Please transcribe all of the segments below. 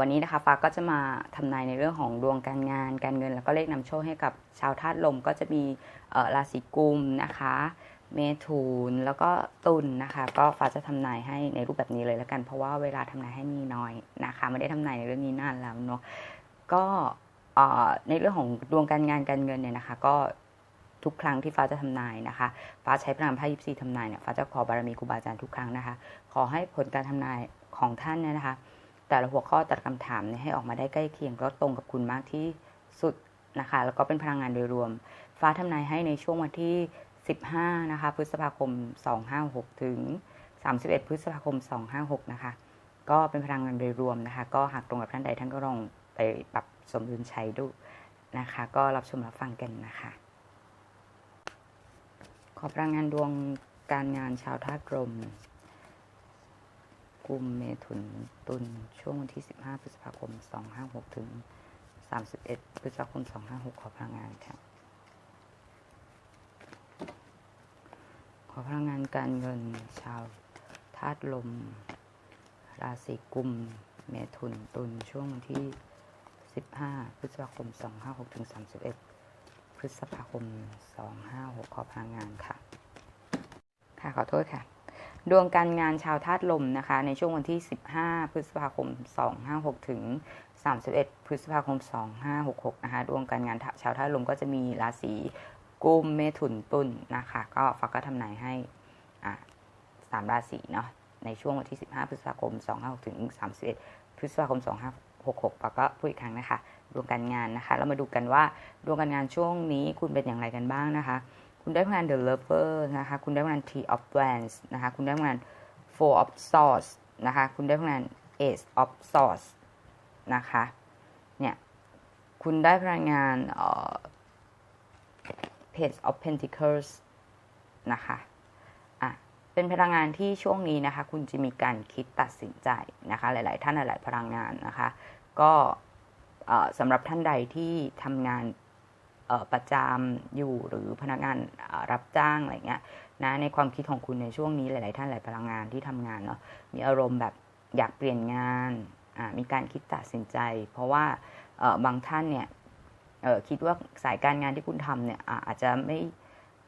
วันนี้นะคะฟ้าก็จะมาทำนายในเรื่องของดวงการงาน การเงิน แล้วก็เลขนำโชคให้กับชาวธาตุลมก็จะมีราศีกุมนะคะ เมถุนแล้วก็ตุลนนะคะ ก็ฟ้าจะทำนายให้ในรูปแบบนี้เลยแล้วกัน เพราะว่าเวลาทำนายให้มีน้อยนะคะไม่ได้ทำนายในเรื่องนี้นานแล้วเนาะก็ในเรื่องของดวงการงานการเงินเนี่ยนะคะ ก็ทุกครั้งที่ฟ้าจะทำนายนะคะ ฟ้าใช้พลังพระยิปซีทำนายเนี่ยฟ้าจะขอบารมีครูบาอาจารย์ทุกครั้งนะคะ ขอให้ผลการทำนายของท่านเนี่ยนะคะ แต่ละหัวข้อแต่ละคำถามเนี่ยให้ออกมาได้ใกล้เคียงก็ตรงกับคุณมากที่สุดนะคะ แล้วก็เป็นพลังงานโดยรวม ฟ้าทำนายให้ในช่วงวันที่ 15 นะคะ พฤษภาคม 256 ถึง 31 พฤษภาคม 256 นะคะ ก็เป็นพลังงานโดยรวมนะคะ ก็หากตรงกับท่านใดท่านก็ลองไปปรับสมดุลใช้ดูนะคะ ก็รับชมรับฟังกันนะคะ ขอพลังงานดวงการงานชาวธาตุลม กุมเมถุนตุลช่วงวันที่ 15 พฤษภาคม 256 ถึง 31 พฤษภาคม 256 ขอพลังงานค่ะ ขอพลังงานการเงินชาวธาตุลม ราศีกุม เมถุนตุลช่วงวันที่ 15 พฤษภาคม 256 ถึง 31 พฤษภาคม 256 ขอพลังงานค่ะ ค่ะขอโทษค่ะ ดวงการงานชาวธาตุลมนะคะ ในช่วงวันที่ 15 พฤษภาคม 256 ถึง 31 พฤษภาคม 2566 นะคะ ดวงการงานชาวธาตุลมก็จะมีราศีกุมเมถุนตุลนะคะ ก็ฟักก็ทำนายให้สามราศีเนาะ ในช่วงวันที่ 15 พฤษภาคม 256 ถึง 31 พฤษภาคม 2566ปาก็พูดอีกครั้งนะคะ ดวงการงานนะคะ เรามาดูกันว่าดวงการงานช่วงนี้คุณเป็นอย่างไรกันบ้างนะคะ คุณได้พลัง The Lover นะคะ คุณได้พลัง Three of Wands นะคะ คุณได้พลัง Four of Swords นะคะ คุณได้พลัง Ace of Swords นะคะ เนี่ย คุณได้พลังงาน Page of Pentacles นะคะ อะ เป็นพลังงานที่ช่วงนี้นะคะ คุณจะมีการคิดตัดสินใจนะคะ หลาย ๆ ท่านหลาย ๆ พลังงานนะคะ ก็สำหรับท่านใดที่ทำงาน ประจำอยู่หรือพนักงานรับจ้างอะไรเงี้ยนะในความคิดของคุณในช่วงนี้หลาย ๆ ท่านหลายพลังงานที่ทำงานเนาะมีอารมณ์แบบอยากเปลี่ยนงานมีการคิดตัดสินใจ เพราะว่าบางท่านเนี่ยคิดว่าสายการงานที่คุณทำเนี่ยอาจจะไม่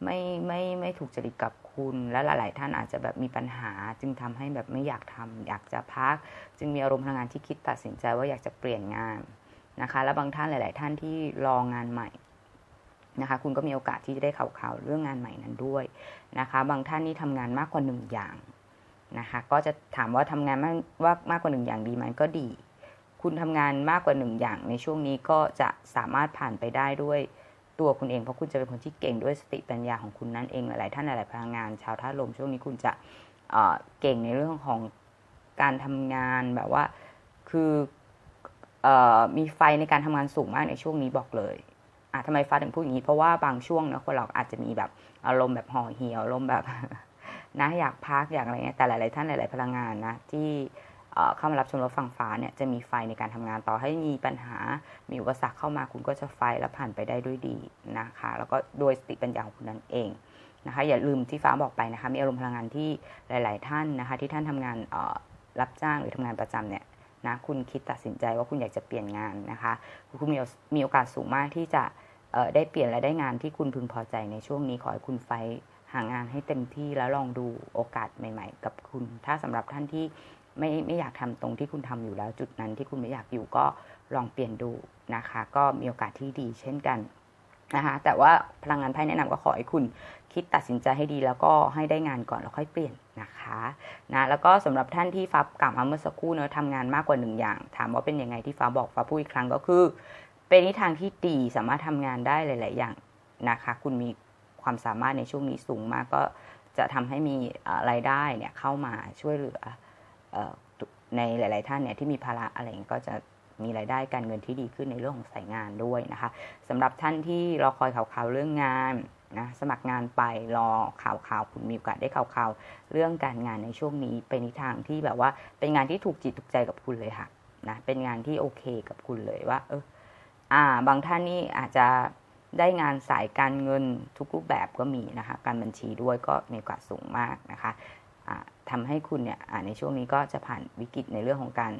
ไม่ไม่ไม่ถูกจริตกับคุณ และหลาย ๆ ท่านอาจจะแบบมีปัญหา จึงทำให้แบบไม่อยากทำอยากจะพัก จึงมีอารมณ์พลังงานที่คิดตัดสินใจว่าอยากจะเปลี่ยนงานนะคะ และบางท่านหลาย ๆ ท่านที่รองงานใหม่ นะคะคุณก็มีโอกาสที่จะได้ข่าวข่าวเรื่องงานใหม่นั้นด้วยนะคะ บางท่านนี่ทำงานมากกว่าหนึ่งอย่างนะคะ ก็จะถามว่าทำงานมากว่ามากกว่าหนึ่งอย่างดีไหมก็ดี คุณทำงานมากกว่าหนึ่งอย่าง ในช่วงนี้ก็จะสามารถผ่านไปได้ด้วยตัวคุณเองเพราะคุณจะเป็นคนที่เก่งด้วยสติปัญญาของคุณนั่นเองหลายๆท่านหลายๆพลังงาน ชาวท่าลมช่วงนี้คุณจะเเก่งในเรื่องของการทำงานแบบว่าคืออมีไฟในการทำงานสูงมากในช่วงนี้บอกเลย อะทำไมฟ้าถึงพูดอย่างนี้เพราะว่าบางช่วงนะคนเราอาจจะมีแบบอารมณ์แบบห่อเหี่ยวอารมณ์แบบนะอยากพักอยากอะไรเงี้ยแต่หลาย ๆ ท่านหลาย ๆ พลังงานนะที่เข้ามารับชมรถฟังฟ้าเนี่ยจะมีไฟในการทำงานต่อให้มีปัญหา มีอุปสรรคเข้ามาคุณก็จะไฟและผ่านไปได้ด้วยดีนะคะ แล้วก็โดยสติปัญญาของคุณนั่นเองนะคะ อย่าลืมที่ฟ้าบอกไปนะคะ มีอารมณ์พลังงานที่หลาย ๆ ท่านนะคะ ที่ท่านทำงานรับจ้างหรือทำงานประจำเนี่ย นะคุณคิดตัดสินใจว่าคุณอยากจะเปลี่ยนงานนะคะคุณมีมีโอกาสสูงมากที่จะได้เปลี่ยนและได้งานที่คุณพึงพอใจในช่วงนี้ขอให้คุณไฟหางานให้เต็มที่แล้วลองดูโอกาสใหม่ ๆ กับคุณ ถ้าสำหรับท่านที่ไม่ไม่อยากทำตรงที่คุณทำอยู่แล้วจุดนั้นที่คุณไม่อยากอยู่ก็ลองเปลี่ยนดูนะคะ ก็มีโอกาสที่ดีเช่นกัน นะคะแต่ว่าพลังงานไพ่แนะนำก็ขอให้คุณคิดตัดสินใจให้ดีแล้วก็ให้ได้งานก่อนแล้วค่อยเปลี่ยนนะคะนะแล้วก็สำหรับท่านที่ฟ้ากล่าวมาเมื่อสักครู่เนอะทำงานมากกว่าหนึ่งอย่าง ถามว่าเป็นยังไงที่ฟ้าบอกฟ้าพูดอีกครั้งก็คือ เป็นทิศทางที่ดีสามารถทำงานได้หลาย ๆ อย่างนะคะ คุณมีความสามารถในช่วงนี้สูงมากก็จะทำให้มีรายได้เนี่ยเข้ามาช่วยเหลือในหลาย ๆ ท่านเนี่ยที่มีภาระอะไรก็จะ มีรายได้การเงินที่ดีขึ้นในเรื่องของสายงานด้วยนะคะสำหรับท่านที่รอคอยข่าวๆเรื่องงานนะสมัครงานไปรอข่าวข่าวคุณมีโอกาสได้ข่าวข่าวเรื่องการงานในช่วงนี้เป็นนิทางที่แบบว่าเป็นงานที่ถูกจิตถูกใจกับคุณเลยค่ะนะเป็นงานที่โอเคกับคุณเลยว่าเออ่า บางท่านนี่อาจจะได้งานสายการเงินทุกรูปแบบก็มีนะคะ การบัญชีด้วยก็มีโอกาสสูงมากนะคะทำให้คุณเนี่ยในช่วงนี้ก็จะผ่านวิกฤตในเรื่องของการ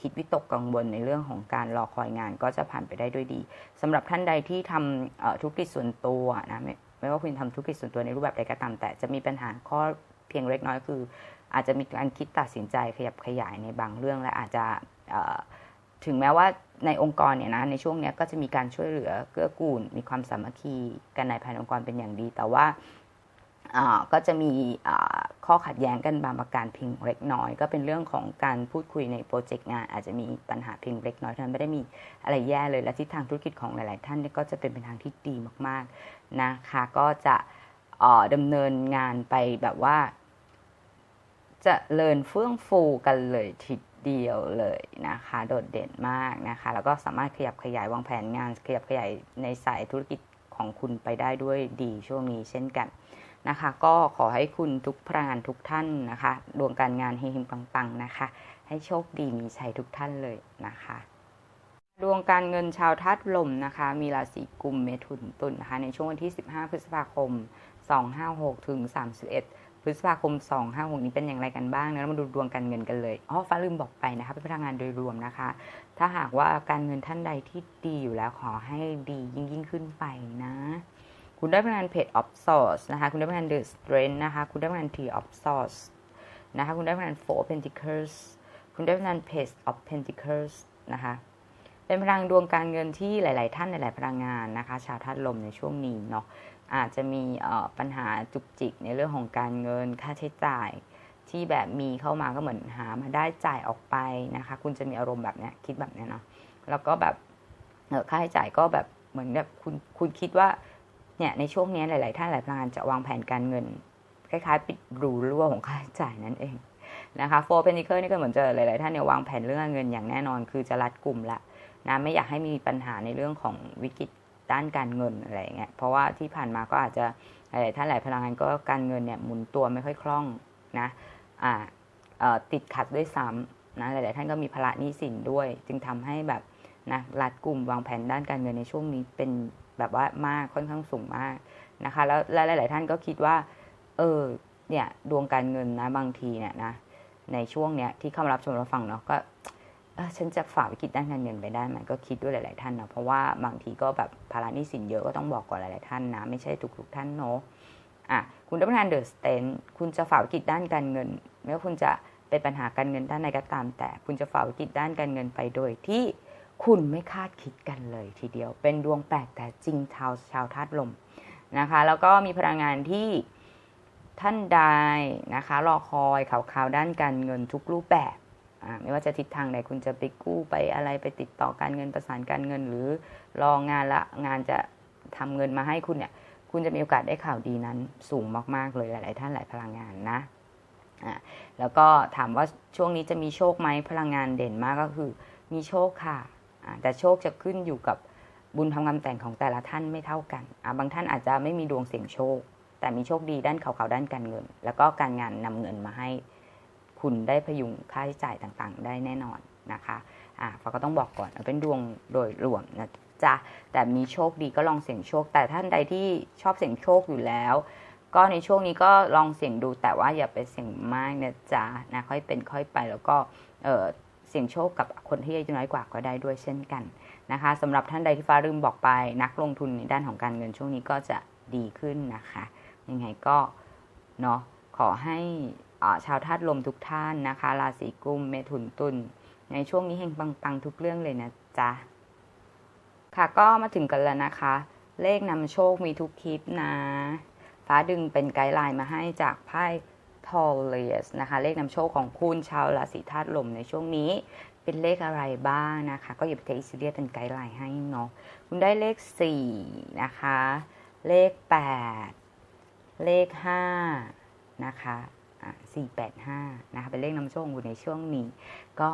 คิดวิตกกังวลในเรื่องของการรอคอยงานก็จะผ่านไปได้ด้วยดีสำหรับท่านใดที่ทำธุรกิจส่วนตัวนะไม่ไม่ว่าคุณทำธุรกิจส่วนตัวในรูปแบบใดก็ตาม แต่จะมีปัญหาข้อเพียงเล็กน้อยคือ อาจจะมีการคิดตัดสินใจขยับขยายในบางเรื่องและอาจจะถึงแม้ว่าในองค์กรเนี่ยนะในช่วงนี้ก็จะมีการช่วยเหลือเกื้อกูล มีความสามัคคีกันในภายในองค์กรเป็นอย่างดี แต่ว่า ก็จะมีข้อขัดแย้งกันบางประการเพียงเล็กน้อย ก็เป็นเรื่องของการพูดคุยในโปรเจกต์งาน อาจจะมีปัญหาเพียงเล็กน้อยเท่านั้นไม่ได้มีอะไรแย่เลยและทิศทางธุรกิจของหลาย ๆ ท่านเนี่ยก็จะเป็นเป็นทางที่ดีมากๆนะคะก็จะเอ่อดำเนินงานไปแบบว่าจะเลินเฟื่องฟูกันเลยทีเดียวเลยนะคะ โดดเด่นมากนะคะ แล้วก็สามารถขยับขยายวางแผนงาน ขยับขยายในสายธุรกิจของคุณไปได้ด้วยดีช่วงนี้เช่นกัน นะคะ ก็ขอให้คุณทุกพลังงานทุกท่านนะคะดวงการงานเฮงๆปังๆนะคะ ให้โชคดีมีชัยทุกท่านเลยนะคะดวงการเงินชาวธาตุลมนะคะ มีราศีกุมเมถุนตุลนะคะในช่วงวันที่ 15 พฤษภาคม 256 ถึง 31 พฤษภาคม 256 นี้เป็นอย่างไรกันบ้างนะเรามาดูดวงการเงินกันเลยอ๋อฟ้าลืมบอกไปนะคะเป็นพลังงานโดยรวมนะคะ ถ้าหากว่าการเงินท่านใดที่ดีอยู่แล้วขอให้ดียิ่งยิ่งขึ้นไปนะ คุณได้พลังงานเพจ of source นะคะ คุณได้พลังงาน the strength นะคะ คุณได้พลังงาน tree of source นะคะ คุณได้พลังงาน four of pentacles คุณได้พลังงาน page of pentacles นะคะ เป็นพลังดวงการเงินที่หลาย ๆ ท่านหลาย ๆ พลังงานนะคะ ชาวธาตุลมในช่วงนี้เนาะ อาจจะมีปัญหาจุกจิกในเรื่องของการเงิน ค่าใช้จ่ายที่แบบมีเข้ามาก็เหมือนหามาได้จ่ายออกไปนะคะ คุณจะมีอารมณ์แบบเนี้ยคิดแบบเนี้ยเนาะ แล้วก็แบบค่าใช้จ่ายก็แบบเหมือนแบบคุณคุณคิดว่า เนี่ยในช่วงนี้หลาย ๆ ท่านหลายพลังงานจะวางแผนการเงิน คล้ายๆ ปิดรูรั่วของค่าใช้จ่ายนั่นเองนะคะโฟร์เพนิเคิลนี่ก็เหมือนจะหลาย ๆ ท่านเนี่ยวางแผนเรื่องเงินอย่างแน่นอนคือจะรัดกลุ่มละนะไม่อยากให้มีปัญหาในเรื่องของวิกฤตด้านการเงินอะไรเงี้ยเพราะว่าที่ผ่านมาก็อาจจะหลายท่านหลายพลังงานก็การเงินเนี่ยหมุนตัวไม่ค่อยคล่องนะอ่าติดขัดด้วยซ้ำนะหลาย ๆ ท่านก็มีภาระหนี้สินด้วย จึงทำให้แบบนะรัดกลุ่มวางแผนด้านการเงินในช่วงนี้เป็น แบบว่ามากค่อนข้างสูงมากนะคะ แล้วหลาย ๆ ท่านก็คิดว่า เออเนี่ยดวงการเงินนะบางทีเนี่ยนะในช่วงเนี้ยที่เข้ามารับชมรับฟังเนาะก็ฉันจะฝ่าวิกฤตด้านการเงินไปได้ไหมก็คิดด้วยหลาย ๆ ท่านเนาะเพราะว่าบางทีก็แบบภาระหนี้สินเยอะก็ต้องบอกก่อนหลาย ๆ ท่านนะไม่ใช่ทุก ๆ ท่านเนาะอะคุณได้ประธานเดอะสเตนคุณจะฝ่าวิกฤตด้านการเงิน ไม่ว่าคุณจะเป็นปัญหาการเงินด้านใดก็ตาม แต่คุณจะฝ่าวิกฤตด้านการเงินไปโดยที่ คุณไม่คาดคิดกันเลยทีเดียว เป็นดวงแปลกแต่จริงชาวชาวธาตุลมนะคะ แล้วก็มีพลังงานที่ท่านใดนะคะ รอคอยข่าวข่าวด้านการเงินทุกรูปแบบไม่ว่าจะทิศทางไหนคุณจะไปกู้ไปอะไรไปติดต่อการเงินประสานการเงิน หรือรองานละงานจะทำเงินมาให้คุณเนี่ยคุณจะมีโอกาสได้ข่าวดีนั้นสูงมาก ๆ เลยหลาย ๆ ท่านหลายพลังงานนะอ่าแล้วก็ถามว่าช่วงนี้จะมีโชคไหมพลังงานเด่นมากก็คือ มีโชคค่ะ แต่โชคจะขึ้นอยู่กับบุญทำงานแต่งของแต่ละท่านไม่เท่ากัน บางท่านอาจจะไม่มีดวงเสี่ยงโชค แต่มีโชคดีด้านเขาๆด้านการเงิน แล้วก็การงานนำเงินมาให้ คุณได้พยุงค่าใช้จ่ายต่างๆ ได้แน่นอนนะคะอ่าฟ้าก็ต้องบอกก่อนเป็นดวงโดยรวมนะจ๊ะแต่มีโชคดีก็ลองเสี่ยงโชค แต่ท่านใดที่ชอบเสี่ยงโชคอยู่แล้ว ก็ในช่วงนี้ก็ลองเสี่ยงดูแต่ว่าอย่าไปเสี่ยงมากนะจ๊ะนะค่อยเป็นค่อยไปแล้วก็เออ เสี่ยงโชคกับคนที่อายุน้อยกว่าก็ได้ด้วยเช่นกันนะคะสำหรับท่านใดที่ฟ้าลืมบอกไป นักลงทุนในด้านของการเงินช่วงนี้ก็จะดีขึ้นนะคะ ยังไงก็เนาะขอให้ชาวธาตุลมทุกท่านนะคะ ราศีกุมเมถุนตุลในช่วงนี้เฮงปังๆทุกเรื่องเลยนะจ๊ะ ค่ะก็มาถึงกันแล้วนะคะ เลขนำโชคมีทุกคลิปนะ ฟ้าดึงเป็นไกด์ไลน์มาให้จากไพ่ ทอลเลสนะคะ เลขนำโชคของคุณชาวราศีธาตุลมในช่วงนี้เป็นเลขอะไรบ้างนะคะ ก็อย่าไปเทอิซิเลียเป็นไกด์ไลน์ให้เนาะคุณได้เลข 4 นะคะ เลข 8 เลข 5 นะคะ485นะคะเป็นเลขนำโชคอยู่ในช่วงนี้ ก็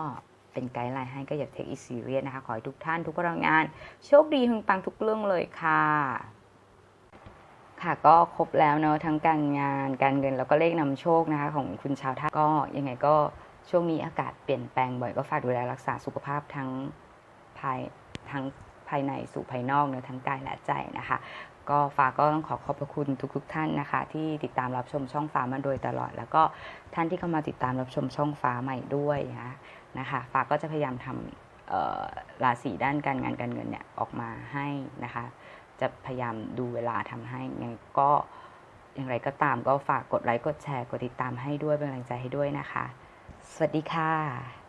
เป็นไกด์ไลน์ให้ก็อย่าเทคอิซิเลียนะคะ ขอให้ทุกท่านทุกพลังงาน โชคดีพึงปังทุกเรื่องเลยค่ะ ค่ะก็ครบแล้วเนาะทั้งการงานการเงินแล้วก็เลขนำโชคนะคะ ของคุณชาวท่าก็ยังไงก็ช่วงนี้อากาศเปลี่ยนแปลงบ่อยก็ฝากดูแลรักษาสุขภาพทั้งภายทั้งภายในสู่ภายนอกเนะทั้งกายและใจนะคะ ก็ฟ้าก็ต้องขอขอบพระคุณทุกๆทท่านนะคะ ที่ติดตามรับชมช่องฟ้ามาโดยตลอด แล้วก็ท่านที่เข้ามาติดตามรับชมช่องฟ้าใหม่ด้วยนะนะคะฟ้าก็จะพยายามทำราศีด้านการงานการเงินเนี่ยออกมาให้นะคะ จะพยายามดูเวลาทำให้ยังก็อย่างไรก็ตามก็ฝากกดไลค์กดแชร์กดติดตามให้ด้วยเป็นกำลังใจให้ด้วยนะคะ สวัสดีค่ะ